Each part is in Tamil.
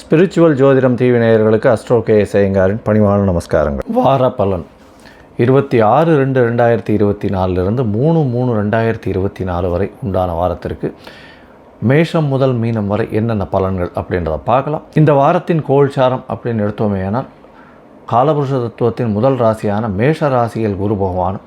ஸ்பிரிச்சுவல் ஜோதிடம் டிவி நேயர்களுக்கு அஸ்ட்ரோ கே சேயங்காரின் பணிவான நமஸ்காரங்கள். வார பலன். இருபத்தி ஆறு ரெண்டு ரெண்டாயிரத்தி இருபத்தி நாலுலேருந்து மூணு மூணு ரெண்டாயிரத்தி இருபத்தி நாலு வரை உண்டான வாரத்திற்கு மேஷம் முதல் மீனம் வரை என்னென்ன பலன்கள் அப்படின்றத பார்க்கலாம். இந்த வாரத்தின் கோல்சாரம் அப்படின்னு எடுத்தோமே காலபுருஷ தத்துவத்தின் முதல் ராசியான மேஷ ராசியில் குரு பகவானும்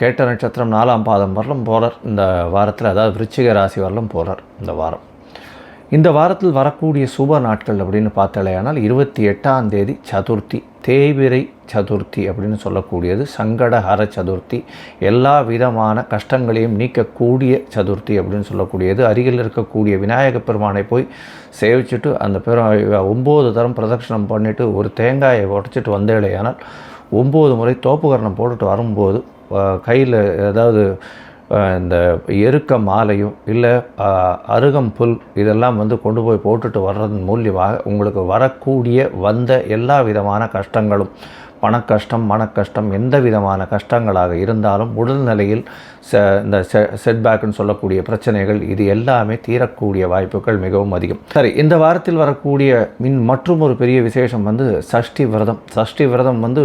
கேட்ட நட்சத்திரம் நாலாம் பாதம் வரலும் போகிறார் இந்த வாரத்தில் அதாவது விருச்சிக ராசி வரலும் போகிறார் இந்த வாரம். இந்த வாரத்தில் வரக்கூடிய சுப நாட்கள் அப்படின்னு பார்த்தாலேயானால் இருபத்தி எட்டாம் தேதி சதுர்த்தி தேய்பிரை சதுர்த்தி அப்படின்னு சொல்லக்கூடியது சங்கடஹர சதுர்த்தி எல்லா விதமான கஷ்டங்களையும் நீக்கக்கூடிய சதுர்த்தி அப்படின்னு சொல்லக்கூடியது. அருகில் இருக்கக்கூடிய விநாயக பெருமானை போய் சேவிச்சுட்டு அந்த பெரு ஒம்பது தரம் பிரதட்சணம் பண்ணிவிட்டு ஒரு தேங்காயை உடச்சிட்டு வந்தேலையானால் ஒம்பது முறை தோப்புக்கரணம் போட்டுட்டு வரும்போது கையில் ஏதாவது இந்த எருக்க மாலையும் இல்லை அருகம் புல் இதெல்லாம் வந்து கொண்டு போய் போட்டுட்டு வர்றதன் மூலியமாக உங்களுக்கு வரக்கூடிய வந்த எல்லா விதமான கஷ்டங்களும் பணக்கஷ்டம் மனக்கஷ்டம் எந்த விதமான கஷ்டங்களாக இருந்தாலும் உடல்நிலையில் ச இந்த செ செட்பேக்குன்னு சொல்லக்கூடிய பிரச்சனைகள் இது எல்லாமே தீரக்கூடிய வாய்ப்புகள் மிகவும் அதிகம். சரி இந்த வாரத்தில் வரக்கூடிய மின் மற்றும் ஒரு பெரிய விசேஷம் வந்து சஷ்டி விரதம். சஷ்டி விரதம் வந்து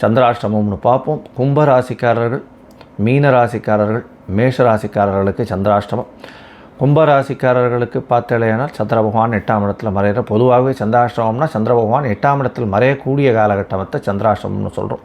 சந்திராஷ்டமம்னு பார்ப்போம். கும்ப ராசிக்காரர்கள் மீன ராசிக்காரர்கள் மேஷ ராசிக்காரர்களுக்கு சந்திராஷ்டமம். கும்ப ராசிக்காரர்களுக்கு சந்திர பகவான் எட்டாம் இடத்துல மறையிற பொதுவாகவே சந்திராஷ்டமம்னா சந்திர பகவான் எட்டாம் இடத்தில் மறையக்கூடிய காலகட்டத்தை சந்திராஷ்டமம்னு சொல்கிறோம்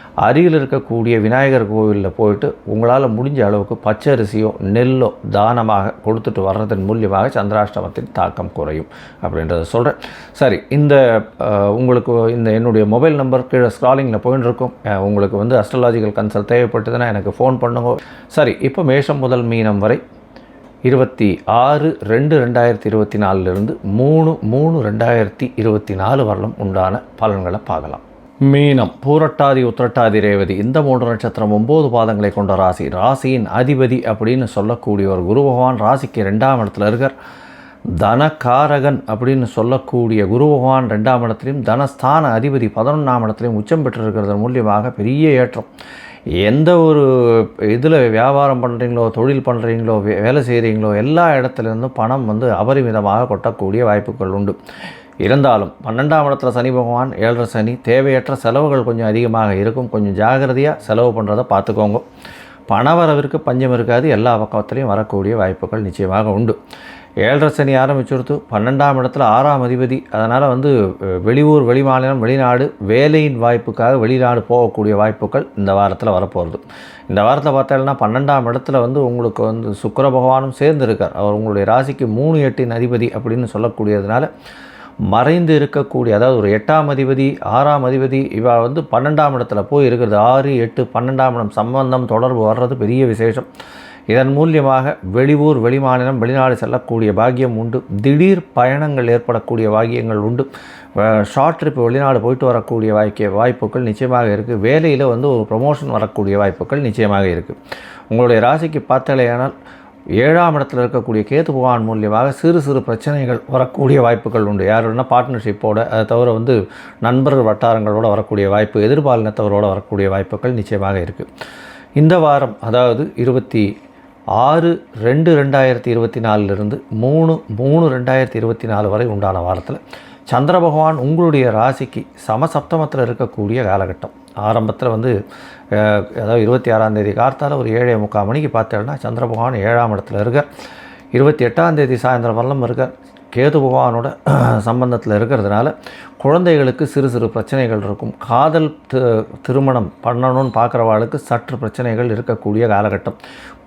அருகில் இருக்கக்கூடிய விநாயகர் கோவிலில் போயிட்டு உங்களால் முடிஞ்ச அளவுக்கு பச்சரிசியோ நெல்லோ தானமாக கொடுத்துட்டு வர்றதன் மூலியமாக சந்திராஷ்டமத்தின் தாக்கம் குறையும் அப்படின்றத சொல்கிறேன் சரி இந்த உங்களுக்கு இந்த என்னுடைய மொபைல் நம்பர் கீழே ஸ்க்ராலிங்கில் போயின்னு இருக்கும் உங்களுக்கு வந்து அஸ்ட்ராலாஜிக்கல் கன்சல்ட் தேவைப்பட்டதுன்னா எனக்கு ஃபோன் பண்ணுங்க. சரி இப்போ மேஷம் முதல் மீனம் வரை இருபத்தி ஆறு ரெண்டு ரெண்டாயிரத்தி இருபத்தி நாலுலேருந்து மூணு மூணு ரெண்டாயிரத்தி இருபத்தி நாலு வரலும் உண்டான பலன்களை பார்க்கலாம். மீனம் பூரட்டாதி உத்திரட்டாதி ரேவதி. இந்த மூன்று நட்சத்திரம் ஒம்பது பாதங்களை கொண்ட ராசி. ராசியின் அதிபதி அப்படின்னு சொல்லக்கூடிய ஒரு குரு பகவான் ராசிக்கு ரெண்டாம் இடத்துல இருக்கார். தனகாரகன் அப்படின்னு சொல்லக்கூடிய குரு பகவான் ரெண்டாம் இடத்துலையும் தனஸ்தான அதிபதி பதினொன்றாம் இடத்துலையும் உச்சம் பெற்றிருக்கிறது மூலியமாக பெரிய ஏற்றம். எந்த ஒரு இதில் வியாபாரம் பண்ணுறீங்களோ தொழில் பண்ணுறீங்களோ வே- வேலை செய்கிறீங்களோ எல்லா இடத்துலேருந்தும் பணம் வந்து அபரிமிதமாக கொட்டக்கூடிய வாய்ப்புகள் உண்டு. இருந்தாலும் பன்னெண்டாம் இடத்துல சனி பகவான் ஏழரை சனி தேவையற்ற செலவுகள் கொஞ்சம் அதிகமாக இருக்கும். கொஞ்சம் ஜாகிரதையாக செலவு பண்ணுறதை பார்த்துக்கோங்க. பணவரவிற்கு பஞ்சம் இருக்காது. எல்லா பக்கத்துலேயும் வரக்கூடிய வாய்ப்புகள் நிச்சயமாக உண்டு. ஏழரை சனி ஆரம்பிச்சுடுத்து பன்னெண்டாம் இடத்துல ஆறாம் அதிபதி. அதனால் வந்து வெளியூர் வெளிமாநிலம் வெளிநாடு வேலையின் வாய்ப்புக்காக வெளிநாடு போகக்கூடிய வாய்ப்புகள் இந்த வாரத்தில் வரப்போகிறது இந்த வாரத்தில் பார்த்தீங்கன்னா பன்னெண்டாம் இடத்துல வந்து உங்களுக்கு வந்து சுக்கர பகவானும் சேர்ந்திருக்கார். அவர் உங்களுடைய ராசிக்கு மூணு எட்டின் அதிபதி அப்படின்னு சொல்லக்கூடியதுனால மறைந்து இருக்கக்கூடிய அதாவது ஒரு எட்டாம் அதிபதி ஆறாம் அதிபதி இவா வந்து பன்னெண்டாம் இடத்துல போய் இருக்கிறது ஆறு எட்டு பன்னெண்டாம் இடம். சம்பந்தம் தொடர்பு வர்றது பெரிய விசேஷம். இதன் மூலியமாக வெளியூர் வெளிமாநிலம் வெளிநாடு செல்லக்கூடிய பாக்கியம் உண்டு. திடீர் பயணங்கள் ஏற்படக்கூடிய பாக்கியங்கள் உண்டு. ஷார்ட் ட்ரிப் வெளிநாடு போயிட்டு வரக்கூடிய வாய்க்க வாய்ப்புகள் நிச்சயமாக இருக்குது வேலையில் வந்து ஒரு ப்ரொமோஷன் வரக்கூடிய வாய்ப்புகள் நிச்சயமாக இருக்குது உங்களுடைய ராசிக்கு பார்த்தாலேயானால் ஏழாம் இடத்துல இருக்கக்கூடிய கேத்து பகவான் மூலியமாக சிறு சிறு பிரச்சனைகள் வரக்கூடிய வாய்ப்புகள் உண்டு. யாருன்னா பார்ட்னர்ஷிப்போட அதை தவிர வந்து நண்பர்கள் வட்டாரங்களோட வரக்கூடிய வாய்ப்பு எதிர்பாலினத்தவரோட வரக்கூடிய வாய்ப்புகள் நிச்சயமாக இருக்குது இந்த வாரம் அதாவது இருபத்தி ஆறு ரெண்டு ரெண்டாயிரத்தி இருபத்தி நாலுலேருந்து மூணு மூணு ரெண்டாயிரத்தி இருபத்தி நாலு வரை உண்டான வாரத்தில் சந்திர பகவான் உங்களுடைய ராசிக்கு சமசப்தமத்தில் இருக்கக்கூடிய காலகட்டம். ஆரம்பத்தில் வந்து அதாவது இருபத்தி ஆறாம் தேதி கார்த்தால ஒரு ஏழே முக்கால் மணிக்கு பார்த்தேன்னா சந்திர பகவான் ஏழாம் இடத்துல இருக்க இருபத்தி எட்டாம் தேதி சாயந்தரம் வரலும் இருக்க கேது பகவானோட சம்பந்தத்தில் இருக்கிறதுனால குழந்தைகளுக்கு சிறு சிறு பிரச்சனைகள் இருக்கும். காதல் திருமணம் பண்ணணும்னு பார்க்குறவாளுக்கு சற்று பிரச்சனைகள் இருக்கக்கூடிய காலகட்டம்.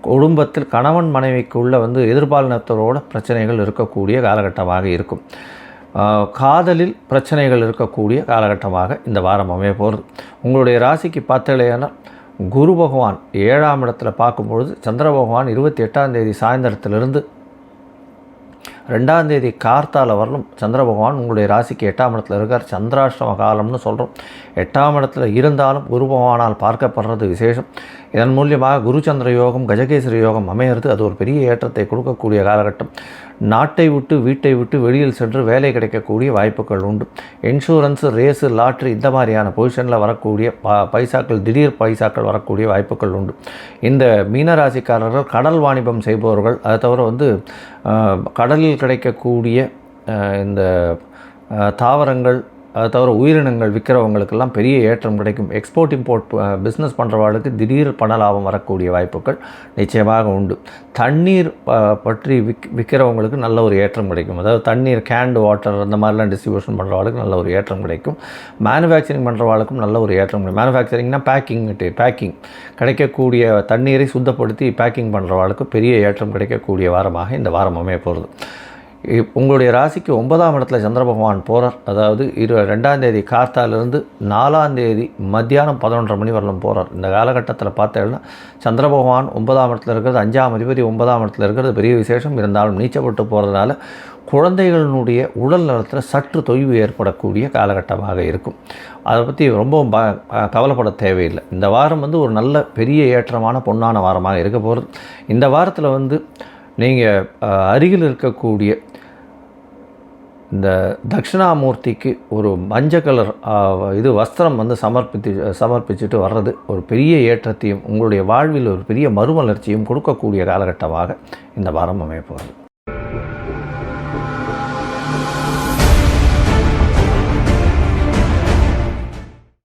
குடும்பத்தில் கணவன் மனைவிக்குள்ள வந்து எதிர்பாலினத்தரோட பிரச்சனைகள் இருக்கக்கூடிய காலகட்டமாக இருக்கும். காதலில் பிரச்சனைகள் இருக்கக்கூடிய காலகட்டமாக இந்த வாரம் அமைய போகிறது உங்களுடைய ராசிக்கு பார்த்தலையானா குரு பகவான் ஏழாம் இடத்துல பார்க்கும்பொழுது சந்திர பகவான் இருபத்தி எட்டாம் தேதி சாயந்தரத்திலிருந்து ரெண்டாம் தேதி கார்த்தால வரலும் சந்திர பகவான் உங்களுடைய ராசிக்கு எட்டாம் இடத்துல இருக்கார். சந்திராஷ்டம காலம்னு சொல்கிறோம் எட்டாம் இடத்துல இருந்தாலும் குரு பகவானால் பார்க்கப்படுறது விசேஷம். இதன் மூலியமாக குரு சந்திர யோகம் கஜகேசரி யோகம் அமையிறது. அது ஒரு பெரிய ஏற்றத்தை கொடுக்கக்கூடிய காலகட்டம். நாட்டை விட்டு வீட்டை விட்டு வெளியில் சென்று வேலை கிடைக்கக்கூடிய வாய்ப்புகள் உண்டு. இன்சூரன்ஸு ரேஸு லாட்ரி இந்த மாதிரியான பொசிஷனில் வரக்கூடிய ப பைசாக்கள் திடீர் பைசாக்கள் வரக்கூடிய வாய்ப்புகள் உண்டு. இந்த மீனராசிக்காரர்கள் கடல் வாணிபம் செய்பவர்கள் அதை தவிர வந்து கடலில் கிடைக்கக்கூடிய இந்த தாவரங்கள் அதை தவிர உயிரினங்கள் விற்கிறவங்களுக்கெல்லாம் பெரிய ஏற்றம் கிடைக்கும். எக்ஸ்போர்ட் இம்போர்ட் பிஸ்னஸ் பண்ணுறவாளுக்கு திடீர் பண லாபம் வரக்கூடிய வாய்ப்புகள் நிச்சயமாக உண்டு. தண்ணீர் ப- பற்றி விக் விற்கிறவங்களுக்கு நல்ல ஒரு ஏற்றம் கிடைக்கும். அதாவது தண்ணீர் கேண்டு வாட்டர் அந்த மாதிரிலாம் டிஸ்ட்ரிபியூஷன் பண்ணுறவாளுக்கு நல்ல ஒரு ஏற்றம் கிடைக்கும். மேனுஃபேக்சரிங் பண்ணுறவாளுக்கும் நல்ல ஒரு ஏற்றம் கிடைக்கும். மேனுஃபேக்சரிங்னா பேக்கிங் பேக்கிங் கிடைக்கக்கூடிய தண்ணீரை சுத்தப்படுத்தி பேக்கிங் பண்ணுறவாளுக்கு பெரிய ஏற்றம் கிடைக்கக்கூடிய வாரமாக இந்த வாரம் அமைய போகிறது உங்களுடைய ராசிக்கு ஒன்பதாம் இடத்துல சந்திர பகவான் போகிறார் அதாவது இரு ரெண்டாம் தேதி கார்த்தாலிருந்து நாலாம் தேதி மத்தியானம் பதினொன்றரை மணி வரலும் போகிறார் இந்த காலகட்டத்தில் பார்த்தேன்னா சந்திர பகவான் ஒன்பதாம் இடத்துல இருக்கிறது அஞ்சாம் அதிபதி ஒன்பதாம் இடத்துல இருக்கிறது பெரிய விசேஷம். இருந்தாலும் நீச்சப்பட்டு போகிறதுனால குழந்தைகளினுடைய உடல் நலத்தில் சற்று தொய்வு ஏற்படக்கூடிய காலகட்டமாக இருக்கும். அதை பற்றி ரொம்ப ப கவலைப்பட தேவையில்லை. இந்த வாரம் வந்து ஒரு நல்ல பெரிய ஏற்றமான பொன்னான வாரமாக இருக்க போகிறது இந்த வாரத்தில் வந்து நீங்கள் அருகில் இருக்கக்கூடிய இந்த தட்சிணாமூர்த்திக்கு ஒரு மஞ்சள் கலர் இது வஸ்திரம் வந்து சமர்ப்பித்து சமர்ப்பிச்சுட்டு வர்றது ஒரு பெரிய ஏற்றத்தையும் உங்களுடைய வாழ்வில் ஒரு பெரிய மறுமலர்ச்சியும் கொடுக்கக்கூடிய காலகட்டமாக இந்த வாரம் அமைய போகிறது.